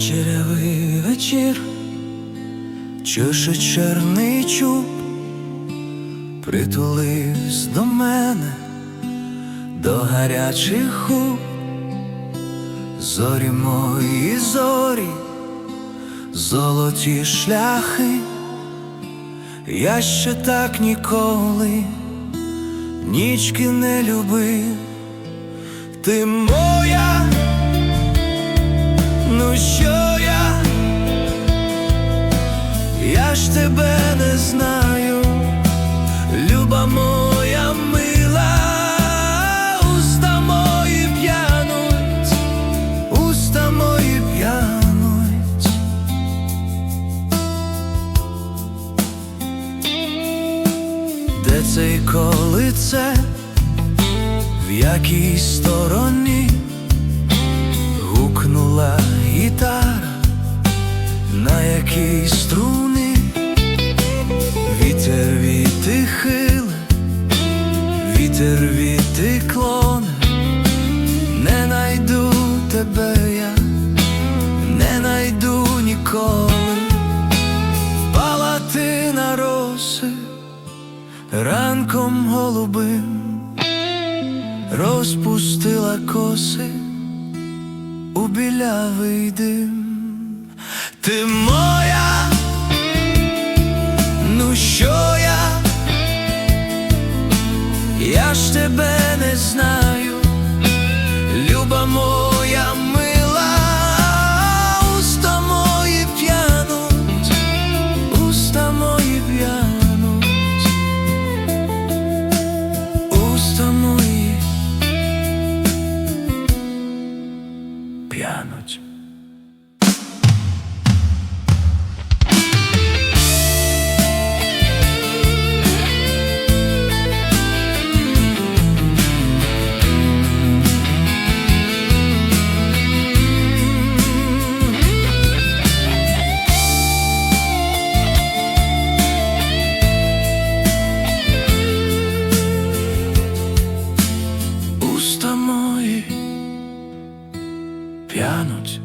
кучерявий вечір, чуше чорний чуб, притулись до мене, до гарячих хуб, зорі мої зорі, золоті шляхи, я ще так ніколи, нічки не любив, ти моя що я? Я ж тебе не знаю, люба моя мила, уста мої п'януть, уста мої п'януть. Де це і коли це, в якій стороні вітер віти клоне, не найду тебе я, не найду ніколи, впала ти на роси. Ранком голубим, розпустила коси. У білявий дим. я ж тебе не знаю, люба моя мила, уста мої п'януть, уста мої п'януть, уста мої п'януть. п'януть.